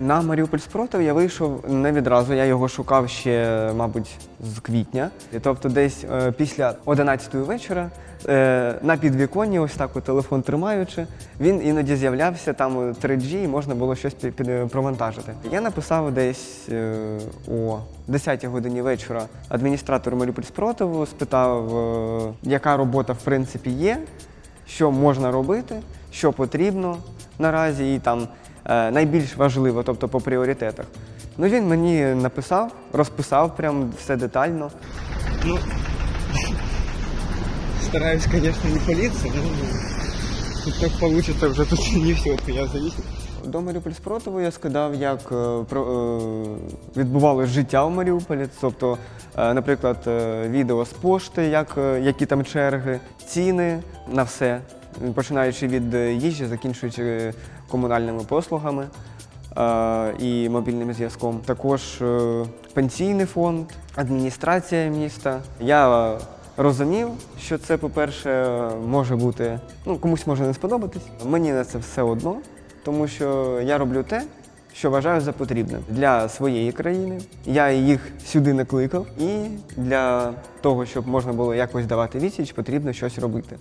На Маріуполь спротив я вийшов не відразу. Я його шукав ще, мабуть, з квітня. Тобто, десь е, після 11-ї вечора е, на підвіконні, ось так телефон тримаючи, він іноді з'являвся там у 3G, і можна було щось під, під- провантажити. Я написав десь е, о 10-й годині вечора адміністратору Маріуполь спротиву, спитав, е, яка робота в принципі є, що можна робити, що потрібно наразі, і там е, найбільш важливо, тобто по пріоритетах. Ну він мені написав, розписав прям все детально. Ну, стараюсь, конечно, не но тут как получится, уже тут не все от меня зависит. До Маріуполь спротиву я скидав, як е, е, відбувалося життя у Маріуполі. Тобто, е, наприклад, е, відео з пошти, як, е, які там черги, ціни на все, починаючи від е, їжі, закінчуючи е, комунальними послугами е, і мобільним зв'язком. Також пенсійний фонд, адміністрація міста. Я розумів, що це, по-перше, може бути, ну комусь може не сподобатись. Мені на це все одно, тому що я роблю те, що вважаю за потрібне для своєї країни. Я їх сюди не кликав, і для того, щоб можна було якось давати відсіч, потрібно щось робити.